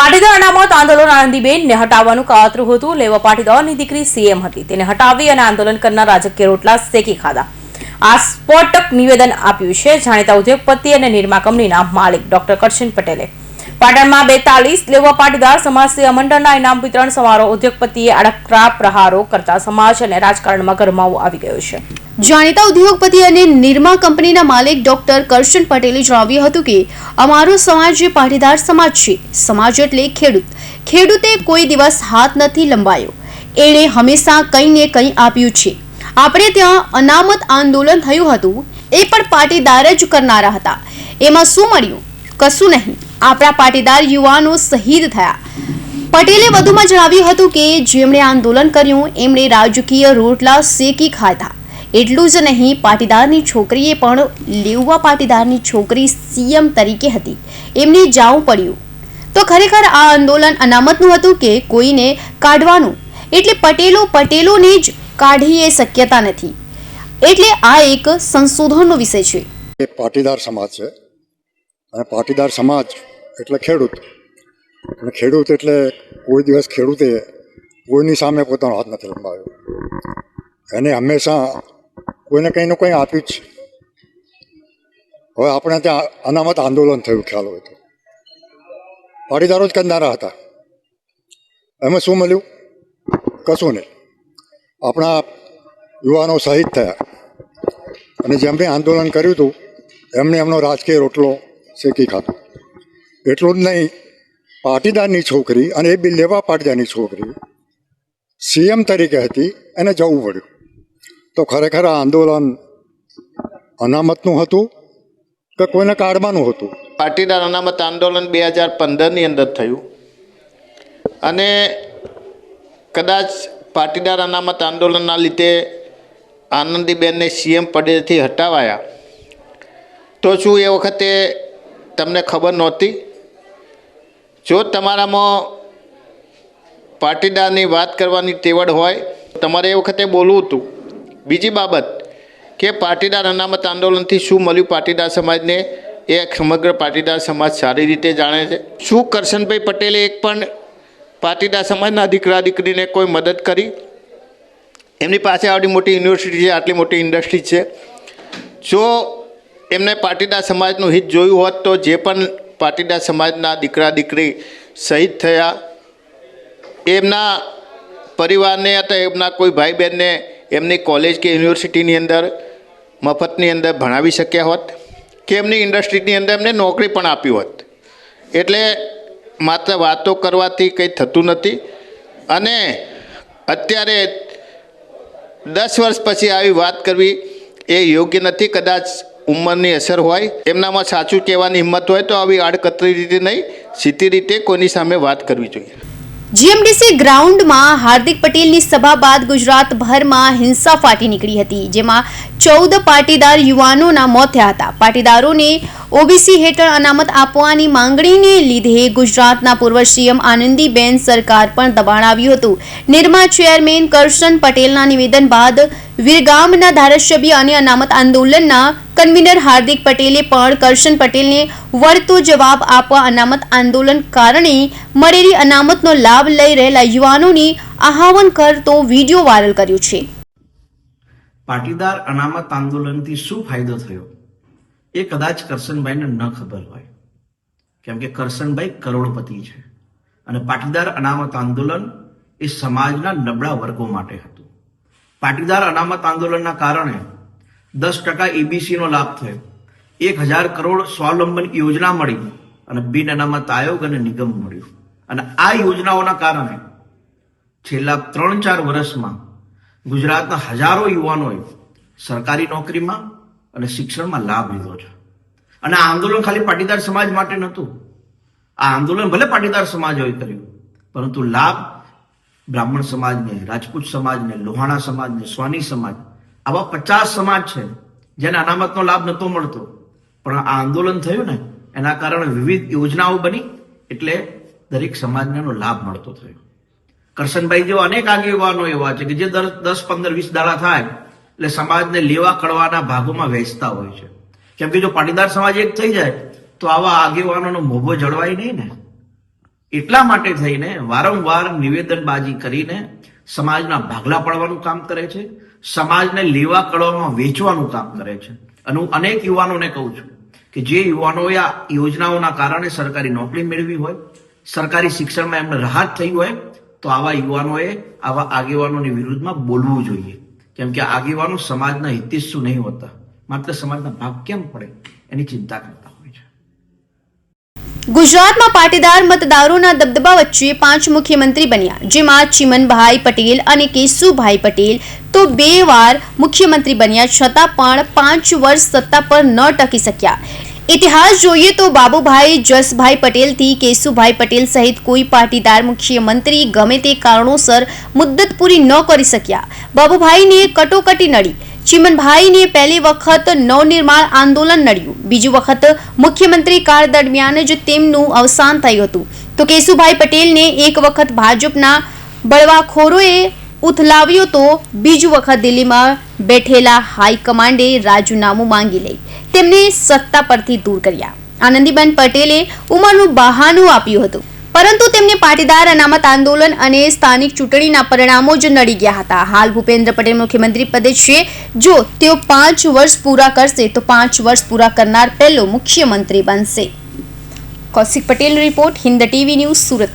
પાટીદાર અનામત આંદોલન આનંદીબેનને હટાવવાનું કાતરું હતું. લેવા પાટીદારની દીકરી સીએમ હતી. તેને હટાવી અને આંદોલન કરનાર રાજકીય રોટલા શેકી ખાધા. આ સ્ફોટક નિવેદન આપ્યું છે. જાણીતા ઉદ્યોગપતિ અને નિર્મા કંપનીના માલિક ડોક્ટર કરશન પટેલે. પાટણમાં બેતાલીસ લેવા પાટીદાર સમાજ સેવા મંડળના ઇનામ વિતરણ સમારોહ ઉદ્યોગપતિએ અડકરા પ્રહારો કરતા સમાજ અને રાજકારણમાં ગરમાવો આવી ગયો છે. જાણીતા ઉદ્યોગપતિ અને નિર્મા કંપનીના માલિક ડોક્ટર કરશન પટેલે જણાવ્યું હતું કે, અમારો સમાજ એ પાટીદાર સમાજ છે, સમાજ એટલે ખેડૂત. ખેડૂતે કોઈ દિવસ હાથ નથી લંબાયો. એણે હંમેશા કંઈ ને કંઈ આપ્યું છે. આપણે ત્યાં અનામત આંદોલન થયું હતું, એ પણ પાટીદાર જ કરનારા હતા. એમાં શું મળ્યું? કશું નહીં. આપણા પાટીદાર યુવાનો શહીદ થયા. પટેલે વધુમાં જણાવ્યું હતું કે જેમણે આંદોલન કર્યું, એમણે રાજકીય રોટલા શેકી ખાધા. એટલું જ નહીં, પાટીદારની છોકરીએ પણ લેવવા પાટીદારની છોકરી સીએમ તરીકે હતી. એમને જાવું પડ્યું. તો ખરેખર આ આંદોલન અનામતનું હતું કે કોઈને કાઢવાનું? એટલે પટેલો પટેલોને જ કાઢી એ શક્યતા નથી. એટલે આ એક સંશોધનનો વિષય છે. પાટીદાર સમાજ છે. અને પાટીદાર સમાજ એટલે ખેડૂત. અને ખેડૂત એટલે કોઈ દિવસ ખેડૂતે કોઈની સામે પોતાનો હાથ નથી લંબાવ્યો. એને હંમેશા કોઈને કંઈ ને કંઈ આપ્યું જ હવે આપણે ત્યાં અનામત આંદોલન થયું, ખ્યાલ હોય તો. પાટીદારો જ કરનારા હતા. એમાં શું મળ્યું? કશું નહીં. આપણા યુવાનો શહીદ થયા. અને જેમણે આંદોલન કર્યું હતું, એમણે એમનો રાજકીય રોટલો શેકી ખાતું એટલું જ નહીં, પાટીદારની છોકરી અને એ બી લેવા પાટીદારની છોકરી સીએમ તરીકે હતી, એને જવું પડ્યું. તો ખરેખર આ આંદોલન અનામતનું હતું કે કોઈને કાઢવાનું હતું? પાટીદાર અનામત આંદોલન બે હજાર પંદરની અંદર થયું. અને કદાચ પાટીદાર અનામત આંદોલનના લીધે આનંદીબેનને સીએમ પદેથી હટાવાયા. તો શું એ વખતે તમને ખબર નહોતી? જો તમારામાં પાટીદારની વાત કરવાની તેવડ હોય તમારે એ વખતે બોલવું હતું. બીજી બાબત કે પાટીદાર અનામત આંદોલનથી શું મળ્યું? પાટીદાર સમાજને એ સમગ્ર પાટીદાર સમાજ સારી રીતે જાણે છે. શું કરશનભાઈ પટેલે એક પણ પાટીદાર સમાજના દીકરા દીકરીને કોઈ મદદ કરી? એમની પાસે આવડી મોટી યુનિવર્સિટી છે, આટલી મોટી ઇન્ડસ્ટ્રી છે. જો એમને પાટીદાર સમાજનું હિત જોયું હોત તો જે પણ પાટીદાર સમાજના દીકરા દીકરી શહીદ થયા. એમના પરિવારને અથવા એમના કોઈ ભાઈ બહેનને એમની કોલેજ કે યુનિવર્સિટીની અંદર મફતની અંદર ભણાવી શક્યા હોત કે એમની ઇન્ડસ્ટ્રીની અંદર એમને નોકરી પણ આપી હોત. એટલે માત્ર વાતો કરવાથી કંઈ થતું નથી અને અત્યારે દસ વર્ષ પછી આવી વાત કરવી એ યોગ્ય નથી. કદાચ ઉંમરની અસર હોય, એમનામાં સાચું કહેવાની હિંમત હોય તો આવી આડકતરી રીતે નહીં, સીધી રીતે કોઈની સામે વાત કરવી જોઈએ. જીએમડીસી ગ્રાઉન્ડમાં હાર્દિક પટેલની સભા બાદ ગુજરાતભરમાં હિંસા ફાટી નીકળી હતી, જેમાં ચૌદ પાટીદાર યુવાનોના મોત થયા હતા. પાટીદારોને ઓબીસી હેઠળ અનામત આપવાની માંગણીને લીધે ગુજરાતના પૂર્વ સીએમ આનંદીબેન સરકાર પણ દબાણ આવ્યું હતું. નિર્મા ચેરમેન કરશન પટેલના નિવેદન બાદ વીરગામના ધારાસભ્ય અને અનામત આંદોલનના કન્વીનર હાર્દિક પટેલે પણ કરશન પટેલને વળતો જવાબ આપવા અનામત આંદોલન કારણે મળેલી અનામતનો લાભ લઈ રહેલા યુવાનોની આહવાન કરતો વીડિયો વાયરલ કર્યો છે. પાટીદાર અનામત આંદોલનથી શું ફાયદો થયો? એ કદાચ કરશનભાઈને ન ખબર હોય. કેમ કે કરશનભાઈ કરોડપતિ છે. અને પાટીદાર અનામત આંદોલન એ સમાજના નબળા વર્ગો માટે હતું. પાટીદાર અનામત આંદોલનના કારણે દસ ટકા એબીસીનો લાભ થયો. એક હજાર કરોડ સ્વાવલંબન યોજના મળી અને બિન અનામત આયોગ અને નિગમ મળ્યું. અને આ યોજનાઓના કારણે છેલ્લા ત્રણ ચાર વર્ષમાં ગુજરાતના હજારો યુવાનોએ સરકારી નોકરીમાં અને શિક્ષણમાં લાભ લીધો છે. અને આ આંદોલન ખાલી પાટીદાર સમાજ માટે નહોતું. આ આંદોલન ભલે પાટીદાર સમાજોએ કર્યું, પરંતુ લાભ બ્રાહ્મણ સમાજને, રાજપૂત સમાજને, લોહાણા સમાજને, સ્વાની સમાજ, આવા પચાસ સમાજ છે, જેને અનામતનો લાભ નહોતો મળતો. પણ આ આંદોલન થયું ને, એના કારણે વિવિધ યોજનાઓ બની, એટલે દરેક સમાજને એનો લાભ મળતો થયો. કરશનભાઈ જેવા અનેક આગેવાનો એવા છે કે જે દર દસ, પંદર, વીસ દાડા થાય એટલે સમાજને લેવા કડવાના ભાગોમાં વહેંચતા હોય છે. કેમ કે જો પાટીદાર સમાજ એક થઈ જાય, તો આવા આગેવાનોનો મોભો જળવાય નહીં ને. એટલા માટે થઈને વારંવાર નિવેદનબાજી કરીને સમાજના ભાગલા પાડવાનું કામ કરે છે, સમાજને લેવા કળવામાં વેચવાનું કામ કરે છે. અને હું અનેક યુવાનોને કહું છું કે જે યુવાનોએ આ યોજનાઓના કારણે સરકારી નોકરી મેળવી હોય, સરકારી શિક્ષણમાં એમને રાહત થઈ હોય, તો આવા યુવાનોએ આવા આગેવાનોની વિરુદ્ધમાં બોલવું જોઈએ. કેમ કે આગેવાનો સમાજના હિતેશુ નહીં હોતા. માત્ર સમાજના ભાગ કેમ પડે એની ચિંતા કરતા ગુજરાતમાં પાટીદાર મતદારોના દબદબા વચ્ચે પાંચ મુખ્યમંત્રી બન્યા, જેમાં ચિમનભાઈ પટેલ અને કેશુભાઈ પટેલ તો બે વાર મુખ્યમંત્રી બન્યા છતાં પણ પાંચ વર્ષ સત્તા પર ન ટકી શક્યા. ઇતિહાસ જોઈએ તો બાબુભાઈ જસભાઈ પટેલથી કેશુભાઈ પટેલ સહિત કોઈ પાટીદાર મુખ્યમંત્રી ગમે તે કારણોસર મુદ્દત પૂરી ન કરી શક્યા. બાબુભાઈને કટોકટી નડી. ચિમનભાઈને પહેલી વખત નવનિર્માણ આંદોલન નડ્યું. બીજી વખત મુખ્યમંત્રી કાળ દરમિયાન જ તેમનું અવસાન થયું હતું. તો કેશુભાઈ પટેલને એક વખત ભાજપના બળવાખોરોએ ઉથલાવ્યો તો બીજી વખત દિલ્હીમાં બેઠેલા હાઈકમાન્ડે રાજીનામું માંગી લઈ. તેમને સત્તા પરથી દૂર કર્યા. આનંદીબેન પટેલે ઉંમરનું બહાનું આપ્યું હતું. પરંતુ તેમને પાટીદાર અનામત આંદોલન અને સ્થાનિક ચૂંટણીના પરિણામો જ નડી ગયા હતા. હાલ ભૂપેન્દ્ર પટેલ મુખ્યમંત્રી પદે છે. જો તેઓ પાંચ વર્ષ પૂરા કરશે, તો પાંચ વર્ષ પૂરા કરનાર પહેલો મુખ્યમંત્રી બનશે. Kaushik Patel report Hind TV news Surat.